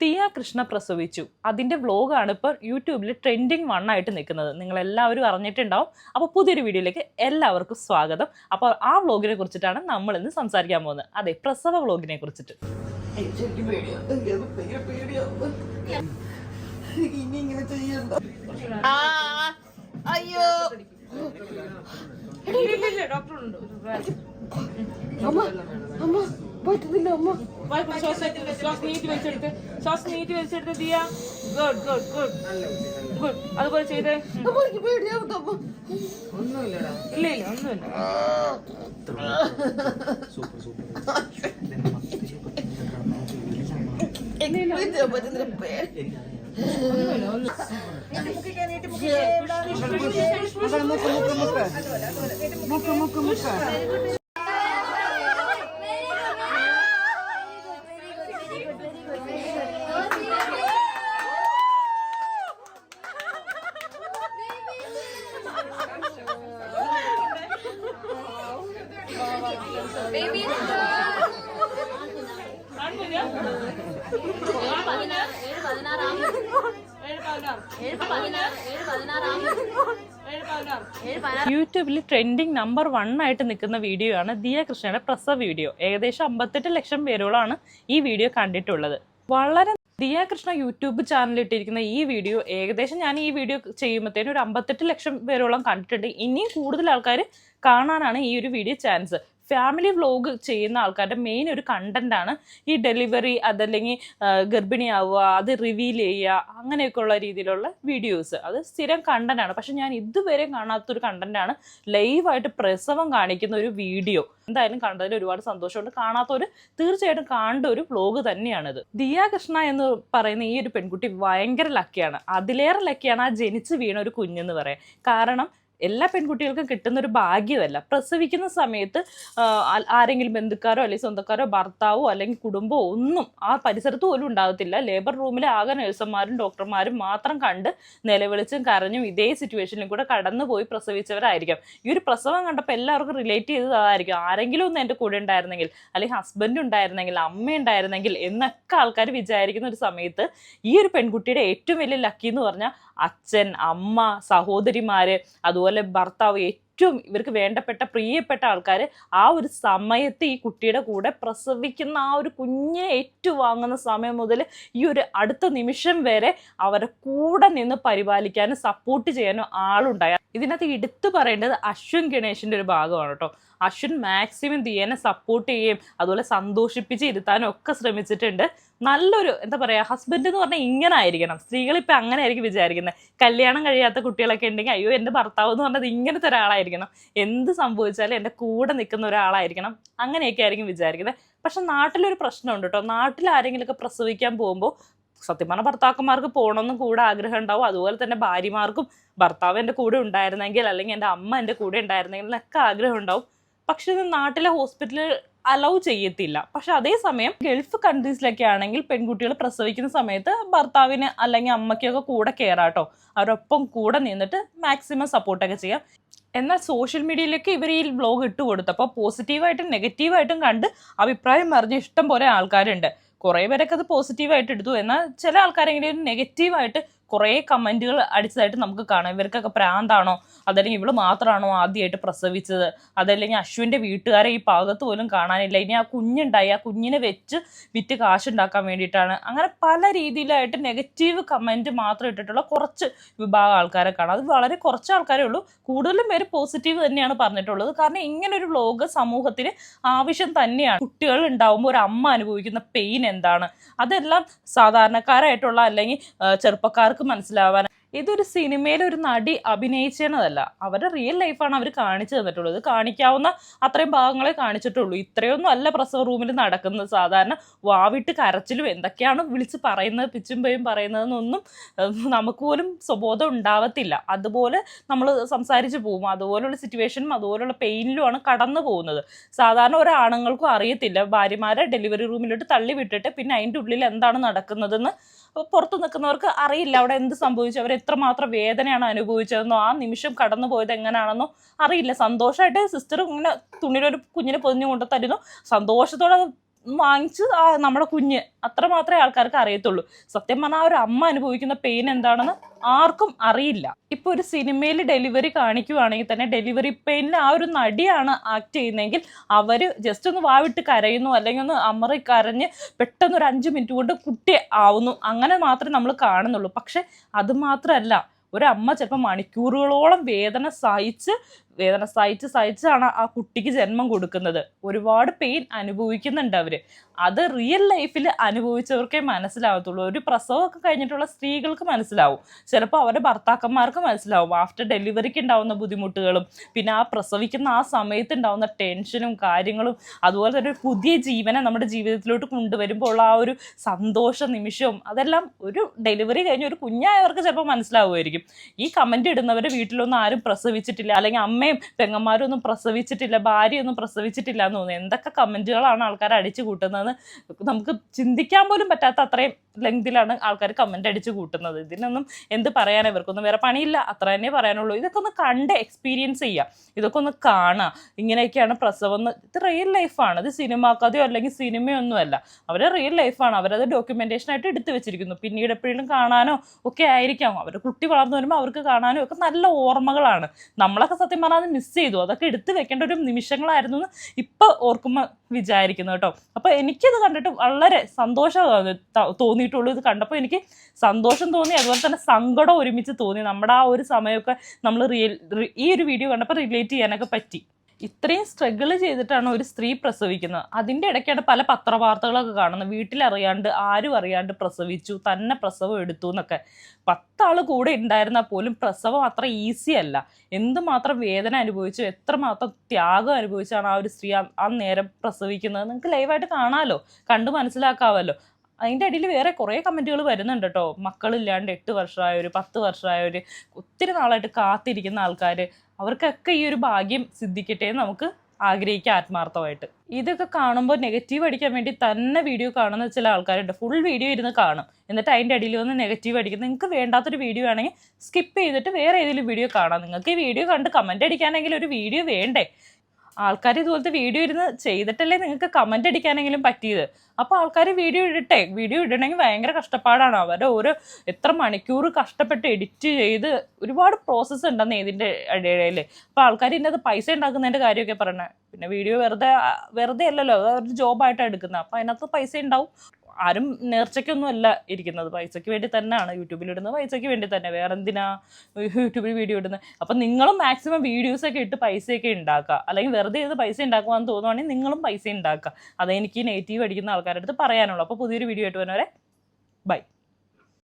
തിയ കൃഷ്ണ പ്രസവിച്ചു. അതിന്റെ വ്ലോഗാണ് ഇപ്പോൾ യൂട്യൂബിൽ ട്രെൻഡിങ് വൺ ആയിട്ട് നിൽക്കുന്നത്. നിങ്ങൾ എല്ലാവരും അറിഞ്ഞിട്ടുണ്ടാവും. അപ്പോൾ പുതിയൊരു വീഡിയോയിലേക്ക് എല്ലാവർക്കും സ്വാഗതം. അപ്പോൾ ആ വ്ലോഗിനെ കുറിച്ചിട്ടാണ് നമ്മൾ ഇന്ന് സംസാരിക്കാൻ പോകുന്നത്. അതെ പ്രസവ വ്ലോഗിനെ കുറിച്ചിട്ട്. ഡോക്ടർ പേടിയാവുന്നു. എനിക്ക് ഇനി ഇങ്ങനെ ചെയ്യണ്ട. ആ, അയ്യോ. അമ്മ അമ്മ പറ്റുന്നില്ല അമ്മ. ശ്വാസം നീട്ടി വലിച്ചെടുത്ത് ശ്വാസം നീട്ടി വലിച്ചെടുത്ത് Diya good good good good അതുപോലെ ചെയ്തേ. അമ്മ എനിക്ക് പേടിയാവുന്നു അമ്മ ഇല്ല ഇല്ല ഒന്നുമില്ല. മുക്ക മുക്ക മുക്ക മുക്ക മുക്ക. പേടി യൂട്യൂബിൽ ട്രെൻഡിങ് നമ്പർ വൺ ആയിട്ട് നിൽക്കുന്ന വീഡിയോ ആണ് ദിയ കൃഷ്ണയുടെ പ്രസവ വീഡിയോ ഏകദേശം അമ്പത്തെട്ട് ലക്ഷം പേരോളാണ് ഈ വീഡിയോ കണ്ടിട്ടുള്ളത്. വളരെ ദിയ കൃഷ്ണ യൂട്യൂബ് ചാനലിൽ ഇട്ടിരിക്കുന്ന ഈ വീഡിയോ ഏകദേശം ഞാൻ ഈ വീഡിയോ ചെയ്യുമ്പോഴത്തേനും ഒരു അമ്പത്തെട്ട് ലക്ഷം പേരോളം കണ്ടിട്ടുണ്ട്. ഇനിയും കൂടുതൽ ആൾക്കാർ കാണാനാണ് ഈ ഒരു വീഡിയോ ചാൻസ് ഫാമിലി വ്ലോഗ് ചെയ്യുന്ന ആൾക്കാരുടെ മെയിൻ ഒരു കണ്ടന്റാണ് ഈ ഡെലിവറി അതല്ലെങ്കിൽ ഗർഭിണിയാവുക അത് റിവീൽ ചെയ്യുക അങ്ങനെയൊക്കെയുള്ള രീതിയിലുള്ള വീഡിയോസ് അത് സ്ഥിരം കണ്ടന്റാണ് പക്ഷെ ഞാൻ ഇതുവരെ കാണാത്തൊരു കണ്ടന്റാണ് ലൈവായിട്ട് പ്രസവം കാണിക്കുന്ന ഒരു വീഡിയോ എന്തായാലും കണ്ടതിൽ ഒരുപാട് സന്തോഷമുണ്ട്. കാണാത്തവർ തീർച്ചയായിട്ടും കാണേണ്ട ഒരു വ്ലോഗ് തന്നെയാണിത്. ദിയ കൃഷ്ണ എന്ന് പറയുന്ന ഈ ഒരു പെൺകുട്ടി ഭയങ്കര ലക്കിയാണ് അതിലേറെ ലക്കിയാണ് ആ ജനിച്ച് വീണ ഒരു കുഞ്ഞെന്ന് പറയാം. കാരണം എല്ലാ പെൺകുട്ടികൾക്കും കിട്ടുന്ന ഒരു ഭാഗ്യമല്ല. പ്രസവിക്കുന്ന സമയത്ത് ആരെങ്കിലും ബന്ധുക്കാരോ അല്ലെങ്കിൽ സ്വന്തക്കാരോ ഭർത്താവോ അല്ലെങ്കിൽ കുടുംബമോ ഒന്നും ആ പരിസരത്ത് പോലും ഉണ്ടാകത്തില്ല. ലേബർ റൂമിലെ ആകെ നഴ്സുമാരും ഡോക്ടർമാരും മാത്രം കണ്ട് നിലവിളിച്ചും കരഞ്ഞും ഇതേ സിറ്റുവേഷനിലും കൂടെ കടന്നു പോയി പ്രസവിച്ചവരായിരിക്കാം. ഈ ഒരു പ്രസവം കണ്ടപ്പോൾ എല്ലാവർക്കും റിലേറ്റ് ചെയ്തതായിരിക്കും ആരെങ്കിലും ഒന്ന് എന്റെ കൂടെ ഉണ്ടായിരുന്നെങ്കിൽ അല്ലെങ്കിൽ ഹസ്ബൻഡ് ഉണ്ടായിരുന്നെങ്കിൽ അമ്മ ഉണ്ടായിരുന്നെങ്കിൽ എന്നൊക്കെ ആൾക്കാർ വിചാരിക്കുന്ന ഒരു സമയത്ത് ഈ ഒരു പെൺകുട്ടിയുടെ ഏറ്റവും വലിയ ലക്കി എന്ന് പറഞ്ഞാൽ അച്ഛൻ അമ്മ സഹോദരിമാര് അതുപോലെ ഭർത്താവ് ഏറ്റവും ഇവർക്ക് വേണ്ടപ്പെട്ട പ്രിയപ്പെട്ട ആൾക്കാർ ആ ഒരു സമയത്ത് ഈ കുട്ടിയുടെ കൂടെ പ്രസവിക്കുന്ന ആ ഒരു കുഞ്ഞിനെ ഏറ്റുവാങ്ങുന്ന സമയം മുതൽ ഈ ഒരു അടുത്ത നിമിഷം വരെ അവരെ കൂടെ നിന്ന് പരിപാലിക്കാനും സപ്പോർട്ട് ചെയ്യാനും ആളുണ്ടായ. ഇതിനകത്ത് എടുത്തു പറയേണ്ടത് അശ്വിൻ ഗണേശിന്റെ ഒരു ഭാഗമാണ് കേട്ടോ. അശ്വിൻ മാക്സിമം ദിയനെ സപ്പോർട്ട് ചെയ്യുകയും അതുപോലെ സന്തോഷിപ്പിച്ച് ഇരുത്താനും ഒക്കെ ശ്രമിച്ചിട്ടുണ്ട്. നല്ലൊരു എന്താ പറയുക ഹസ്ബൻഡ് എന്ന് പറഞ്ഞാൽ ഇങ്ങനെ ആയിരിക്കണം സ്ത്രീകൾ ഇപ്പം അങ്ങനെ ആയിരിക്കും വിചാരിക്കുന്നത്. കല്യാണം കഴിയാത്ത കുട്ടികളൊക്കെ ഉണ്ടെങ്കിൽ അയ്യോ എന്റെ ഭർത്താവ് എന്ന് പറഞ്ഞത് ഇങ്ങനത്തെ ഒരാളായിരിക്കണം. എന്ത് സംഭവിച്ചാലും എന്റെ കൂടെ നിൽക്കുന്ന ഒരാളായിരിക്കണം. അങ്ങനെയൊക്കെ ആയിരിക്കും വിചാരിക്കുന്നത്. പക്ഷെ നാട്ടിലൊരു പ്രശ്നമുണ്ട് കേട്ടോ. നാട്ടിൽ ആരെങ്കിലുമൊക്കെ പ്രസവിക്കാൻ പോകുമ്പോൾ സത്യം പറഞ്ഞാൽ ഭർത്താക്കന്മാർക്ക് പോകണമെന്നും കൂടെ ആഗ്രഹം ഉണ്ടാവും. അതുപോലെ തന്നെ ഭാര്യമാർക്കും ഭർത്താവ് എന്റെ കൂടെ ഉണ്ടായിരുന്നെങ്കിൽ അല്ലെങ്കിൽ എന്റെ അമ്മ എന്റെ കൂടെ ഉണ്ടായിരുന്നെങ്കിൽ എന്നൊക്കെ ആഗ്രഹം ഉണ്ടാവും. പക്ഷെ ഇത് നാട്ടിലെ ഹോസ്പിറ്റലിൽ അലൗ ചെയ്യത്തില്ല. പക്ഷെ അതേസമയം ഗൾഫ് കൺട്രീസിലൊക്കെ ആണെങ്കിൽ പെൺകുട്ടികൾ പ്രസവിക്കുന്ന സമയത്ത് ഭർത്താവിന് അല്ലെങ്കിൽ അമ്മയ്ക്കൊക്കെ കൂടെ കയറാട്ടോ അവരൊപ്പം കൂടെ നിന്നിട്ട് മാക്സിമം സപ്പോർട്ടൊക്കെ ചെയ്യാം. എന്നാൽ സോഷ്യൽ മീഡിയയിലേക്ക് ഇവർ ഈ വ്ലോഗ് ഇട്ട് കൊടുത്തപ്പോൾ പോസിറ്റീവായിട്ടും നെഗറ്റീവായിട്ടും കണ്ട് അഭിപ്രായം പറഞ്ഞ് ഇഷ്ടം പോലെ ആൾക്കാരുണ്ട്. കുറേ പേരൊക്കെ അത് പോസിറ്റീവായിട്ട് എടുത്തു. എന്നാൽ ചില ആൾക്കാരെങ്കിലും നെഗറ്റീവായിട്ട് കുറേ കമന്റുകൾ അടിച്ചതായിട്ട് നമുക്ക് കാണാം. ഇവർക്കൊക്കെ പ്രാന്താണോ? അതല്ലെങ്കിൽ ഇവൾ മാത്രമാണോ ആദ്യമായിട്ട് പ്രസവിച്ചത്? അതല്ലെങ്കിൽ അശ്വിന്റെ വീട്ടുകാരെ ഈ ഭാഗത്ത് പോലും കാണാനില്ല. ഇനി ആ കുഞ്ഞുണ്ടായി ആ കുഞ്ഞിനെ വെച്ച് വിറ്റ് കാശുണ്ടാക്കാൻ വേണ്ടിയിട്ടാണ്. അങ്ങനെ പല രീതിയിലായിട്ട് നെഗറ്റീവ് കമന്റ് മാത്രം ഇട്ടിട്ടുള്ള കുറച്ച് വിഭാഗം ആൾക്കാരെ കാണാം. അത് വളരെ കുറച്ച് ആൾക്കാരേ ഉള്ളൂ. കൂടുതലും പേര് പോസിറ്റീവ് തന്നെയാണ് പറഞ്ഞിട്ടുള്ളത്. കാരണം ഇങ്ങനെ ഒരു വ്ലോഗ് സമൂഹത്തിന് ആവശ്യം തന്നെയാണ്. കുട്ടികൾ ഉണ്ടാവുമ്പോൾ ഒരു അമ്മ അനുഭവിക്കുന്ന പെയിൻ എന്താണ്? അതെല്ലാം സാധാരണക്കാരായിട്ടുള്ള അല്ലെങ്കിൽ ആ, ചെറുപ്പക്കാർക്ക് മനസ്സിലാവാൻ. ഇതൊരു സിനിമയിൽ ഒരു നടി അഭിനയിച്ചതല്ല അവരുടെ റിയൽ ലൈഫാണ് അവർ കാണിച്ചു തന്നിട്ടുള്ളത്. കാണിക്കാവുന്ന അത്രയും ഭാഗങ്ങളെ കാണിച്ചിട്ടുള്ളൂ. ഇത്രയൊന്നും അല്ല പ്രസവ റൂമിൽ നടക്കുന്നത്. സാധാരണ വാവിട്ട് കരച്ചിലും എന്തൊക്കെയാണ് വിളിച്ച് പറയുന്നത് പിച്ചും പേയും പറയുന്നതെന്നൊന്നും നമുക്ക് പോലും സ്വബോധം ഉണ്ടാവത്തില്ല. അതുപോലെ നമ്മൾ സംസാരിച്ച് പോകും അതുപോലുള്ള സിറ്റുവേഷനും അതുപോലുള്ള പെയിനിലുമാണ് കടന്നു പോകുന്നത്. സാധാരണ ഒരാണുങ്ങൾക്കും അറിയത്തില്ല. ഭാര്യമാരെ ഡെലിവറി റൂമിലോട്ട് തള്ളി വിട്ടിട്ട് പിന്നെ അതിന്റെ ഉള്ളിൽ എന്താണ് നടക്കുന്നതെന്ന് പുറത്ത് നിൽക്കുന്നവർക്ക് അറിയില്ല അവിടെ എന്ത് സംഭവിച്ചു അവർ എത്രമാത്രം വേദനയാണ് അനുഭവിച്ചതെന്നോ ആ നിമിഷം കടന്നു പോയത് എങ്ങനെയാണെന്നോ അറിയില്ല. സന്തോഷമായിട്ട് സിസ്റ്റർ ഇങ്ങനെ തുണിയിലൊരു കുഞ്ഞിനെ പൊതിഞ്ഞു കൊണ്ടു തരുന്നു. സന്തോഷത്തോടെ വാങ്ങിച്ച് ആ നമ്മുടെ കുഞ്ഞ്. അത്ര മാത്രമേ ആൾക്കാർക്ക് അറിയത്തുള്ളൂ. സത്യം പറഞ്ഞാൽ ഒരു അമ്മ അനുഭവിക്കുന്ന പെയിൻ എന്താണെന്ന് ആർക്കും അറിയില്ല. ഇപ്പൊ ഒരു സിനിമയിൽ ഡെലിവറി കാണിക്കുവാണെങ്കിൽ തന്നെ ഡെലിവറി പെയിനിൽ ആ ഒരു നടിയാണ് ആക്ട് ചെയ്യുന്നതെങ്കിൽ അവർ ജസ്റ്റ് ഒന്ന് വാവിട്ട് കരയുന്നു. അല്ലെങ്കിൽ ഒന്ന് അമറി കരഞ്ഞ് പെട്ടെന്ന് ഒരു അഞ്ച് മിനിറ്റ് കൊണ്ട് കുട്ടി ആവുന്നു. അങ്ങനെ മാത്രമേ നമ്മൾ കാണുന്നുള്ളൂ. പക്ഷെ അത് മാത്രമല്ല ഒരമ്മ ചിലപ്പോൾ മണിക്കൂറുകളോളം വേദന സഹിച്ച് വേദന സഹിച്ച് സഹിച്ചാണ് ആ കുട്ടിക്ക് ജന്മം കൊടുക്കുന്നത്. ഒരുപാട് പെയിൻ അനുഭവിക്കുന്നുണ്ട് അവർ അത് റിയൽ ലൈഫിൽ അനുഭവിച്ചവർക്കേ മനസ്സിലാവത്തുള്ളൂ. ഒരു പ്രസവമൊക്കെ കഴിഞ്ഞിട്ടുള്ള സ്ത്രീകൾക്ക് മനസ്സിലാവും. ചിലപ്പോൾ അവരുടെ ഭർത്താക്കന്മാർക്ക് മനസ്സിലാവും. ആഫ്റ്റർ ഡെലിവറിക്ക് ഉണ്ടാവുന്ന ബുദ്ധിമുട്ടുകളും പിന്നെ ആ പ്രസവിക്കുന്ന ആ സമയത്ത് ഉണ്ടാവുന്ന ടെൻഷനും കാര്യങ്ങളും അതുപോലെ തന്നെ ഒരു പുതിയ ജീവനെ നമ്മുടെ ജീവിതത്തിലോട്ട് കൊണ്ടുവരുമ്പോൾ ഉള്ള ആ ഒരു സന്തോഷ നിമിഷവും അതെല്ലാം ഒരു ഡെലിവറി കഴിഞ്ഞ ഒരു കുഞ്ഞായവർക്ക് ചിലപ്പോൾ മനസ്സിലാവുമായിരിക്കും. ഈ കമന്റ് ഇടുന്നവരെ വീട്ടിലൊന്നും ആരും പ്രസവിച്ചിട്ടില്ല. അല്ലെങ്കിൽ അമ്മയും പെങ്ങന്മാരും ഒന്നും പ്രസവിച്ചിട്ടില്ല ഭാര്യയൊന്നും പ്രസവിച്ചിട്ടില്ല എന്ന് തോന്നുന്നു. എന്തൊക്കെ കമന്റുകളാണ് ആൾക്കാർ അടിച്ചു കൂട്ടുന്നതെന്ന് നമുക്ക് ചിന്തിക്കാൻ പോലും പറ്റാത്ത അത്രയും ലെങ്തിലാണ് ആൾക്കാർ കമന്റ് അടിച്ചു കൂട്ടുന്നത്. ഇതിനൊന്നും എന്ത് പറയാനാണ് ഇവർക്കൊന്നും വേറെ പണിയില്ല. അത്ര തന്നെ പറയാനുള്ളൂ. ഇതൊക്കെ ഒന്ന് കണ്ട് എക്സ്പീരിയൻസ് ചെയ്യുക. ഇതൊക്കെ ഒന്ന് കാണുക. ഇങ്ങനെയൊക്കെയാണ് പ്രസവം എന്ന്. ഇത് റിയൽ ലൈഫാണ് ഇത് സിനിമ കഥയോ അല്ലെങ്കിൽ സിനിമയൊന്നുമല്ല അവർ റിയൽ ലൈഫാണ് അവരത് ഡോക്യുമെന്റേഷനായിട്ട് എടുത്തു വെച്ചിരിക്കുന്നു. പിന്നീട് എപ്പോഴും കാണാനോ ഒക്കെ ആയിരിക്കാം. അവർ കുട്ടി വളർന്നു വരുമ്പോൾ അവർക്ക് കാണാനും ഒക്കെ നല്ല ഓർമ്മകളാണ്. നമ്മളൊക്കെ സത്യം പറഞ്ഞാൽ അത് മിസ് ചെയ്തു. അതൊക്കെ എടുത്തു വെക്കേണ്ട ഒരു നിമിഷങ്ങളായിരുന്നു എന്ന് ഇപ്പോൾ ഓർക്കുമ്പോൾ വിചാരിക്കുന്നു കേട്ടോ. അപ്പോൾ എനിക്കത് കണ്ടിട്ട് വളരെ സന്തോഷം തോന്നിയിട്ടുള്ളൂ. ഇത് കണ്ടപ്പോൾ എനിക്ക് സന്തോഷം തോന്നി അതുപോലെ തന്നെ സങ്കടം ഒരുമിച്ച് തോന്നി. നമ്മുടെ ആ ഒരു സമയമൊക്കെ നമ്മൾ റിയൽ ഈ ഒരു വീഡിയോ കണ്ടപ്പോൾ റിലേറ്റ് ചെയ്യാനൊക്കെ പറ്റി. ഇത്രയും സ്ട്രഗിൾ ചെയ്തിട്ടാണ് ഒരു സ്ത്രീ പ്രസവിക്കുന്നത്. അതിന്റെ ഇടയ്ക്കാണ് പല പത്രവാർത്തകളൊക്കെ കാണുന്നത്. വീട്ടിലറിയാണ്ട് ആരും അറിയാണ്ട് പ്രസവിച്ചു തന്നെ പ്രസവം എടുത്തു എന്നൊക്കെ. പത്താൾ കൂടെ ഉണ്ടായിരുന്നാൽ പോലും പ്രസവം അത്ര ഈസി അല്ല. എന്തുമാത്രം വേദന അനുഭവിച്ചു എത്രമാത്രം ത്യാഗം അനുഭവിച്ചാണ് ആ ഒരു സ്ത്രീ ആ- നേരം പ്രസവിക്കുന്നത്? നിങ്ങൾക്ക് ലൈവായിട്ട് കാണാമല്ലോ കണ്ടു മനസ്സിലാക്കാമല്ലോ അതിന്റെ ഇടയിൽ വേറെ കുറേ കമന്റുകൾ വരുന്നുണ്ട് കേട്ടോ മക്കളില്ലാണ്ട് എട്ട് വർഷമായവർ പത്ത് വർഷമായവർ ഒത്തിരി നാളായിട്ട് കാത്തിരിക്കുന്ന ആൾക്കാർ അവർക്കൊക്കെ ഈ ഒരു ഭാഗ്യം സിദ്ധിക്കട്ടെ എന്ന് നമുക്ക് ആഗ്രഹിക്കുക ആത്മാർത്ഥമായിട്ട്. ഇതൊക്കെ കാണുമ്പോൾ നെഗറ്റീവ് അടിക്കാൻ വേണ്ടി തന്നെ വീഡിയോ കാണുന്ന ചില ആൾക്കാരുണ്ട്. ഫുൾ വീഡിയോ ഇരുന്ന് കാണും. എന്നിട്ട് അതിന്റെ അടിയിൽ വന്ന് നെഗറ്റീവ് അടിക്കും നിങ്ങൾക്ക് വേണ്ടാത്തൊരു വീഡിയോ ആണെങ്കിൽ സ്കിപ്പ് ചെയ്തിട്ട് വേറെ ഏതെങ്കിലും വീഡിയോ കാണാം. നിങ്ങൾക്ക് ഈ വീഡിയോ കണ്ട് കമന്റ് അടിക്കാനെങ്കിലും ഒരു വീഡിയോ വേണ്ടേ? ആൾക്കാർ ഇതുപോലത്തെ വീഡിയോ ഇരുന്ന് ചെയ്തിട്ടല്ലേ നിങ്ങൾക്ക് കമന്റ് അടിക്കാനെങ്കിലും പറ്റിയത്. അപ്പോൾ ആൾക്കാർ വീഡിയോ ഇടട്ടെ. വീഡിയോ ഇടണമെങ്കിൽ ഭയങ്കര കഷ്ടപ്പാടാണ്. അവരുടെ ഒരു എത്ര മണിക്കൂർ കഷ്ടപ്പെട്ട് എഡിറ്റ് ചെയ്ത് ഒരുപാട് പ്രോസസ്സ് ഉണ്ടെന്ന് ഇതിന്റെ ഇടയിൽ അപ്പോൾ ആൾക്കാർ ഇതിന്റെ പൈസ ഉണ്ടാക്കുന്നതിന്റെ കാര്യമൊക്കെ പറയണേ പിന്നെ വീഡിയോ വെറുതെ വെറുതെ അല്ലല്ലോ. അത് ഒരു ജോബായിട്ടാണ് എടുക്കുന്നത്. അപ്പോൾ അതിനകത്ത് പൈസ ഉണ്ടാവും. ആരും നേർച്ചയ്ക്കൊന്നും അല്ല ഇരിക്കുന്നത്. പൈസയ്ക്ക് വേണ്ടി തന്നെയാണ് യൂട്യൂബിൽ ഇടുന്നത്. പൈസയ്ക്ക് വേണ്ടി തന്നെ. വേറെ എന്തിനാ യൂട്യൂബിൽ വീഡിയോ ഇടുന്നത്? അപ്പം നിങ്ങളും മാക്സിമം വീഡിയോസൊക്കെ ഇട്ട് പൈസയൊക്കെ ഉണ്ടാക്കുക അല്ലെങ്കിൽ വെറുതെ ചെയ്ത് പൈസ ഉണ്ടാക്കുവാന്ന് തോന്നുവാണെങ്കിൽ നിങ്ങളും പൈസ ഉണ്ടാക്കുക അതെനിക്ക് നെഗറ്റീവ് അടിക്കുന്ന ആൾക്കാരുടെ അടുത്ത് പറയാനുള്ളൂ. അപ്പോൾ പുതിയൊരു വീഡിയോ ആയിട്ട് വരുന്നവരെ ബൈ